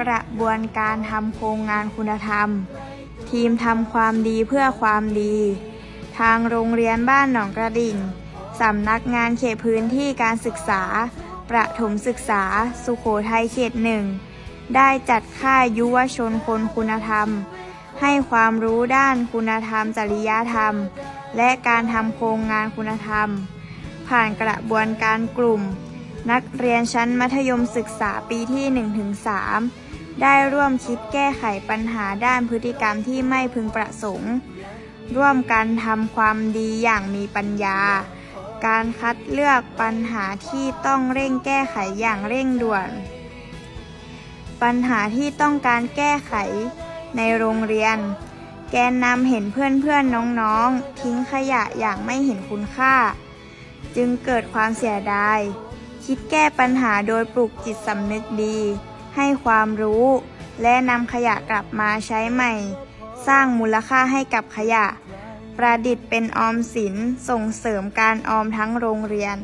กระบวนการทำโครงงานคุณธรรม ทีมทำความดีเพื่อความดี ทางโรงเรียนบ้านหนองกระดิ่งสำนักงานเขตพื้นที่การศึกษา ประถมศึกษา สุโขทัยเขตหนึ่ง ได้จัดค่ายยุวชนคนคุณธรรม ให้ความรู้ด้านคุณธรรม จริยธรรม และการทำโครงงานคุณธรรม ผ่านกระบวนการกลุ่ม นักเรียนชั้นมัธยมศึกษาปีที่ 1-3 ได้ร่วมคิดแก้ไขปัญหาด้านพฤติกรรมที่ไม่พึงประสงค์ ร่วมกันทำความดีอย่างมีปัญญา การคัดเลือกปัญหาที่ต้องเร่งแก้ไขอย่างเร่งด่วน ปัญหาที่ต้องการแก้ไขในโรงเรียน แกนนำเห็นเพื่อนๆน้องๆ ทิ้งขยะอย่างไม่เห็นคุณค่า จึงเกิดความเสียดาย คิดแก้ปัญหาโดยปลูกจิตสำนึกดี ให้ความรู้ และนำขยะกลับมาใช้ใหม่ สร้างมูลค่าให้กับขยะ ประดิษฐ์เป็นออมสินส่งเสริมการออมทั้งโรงเรียน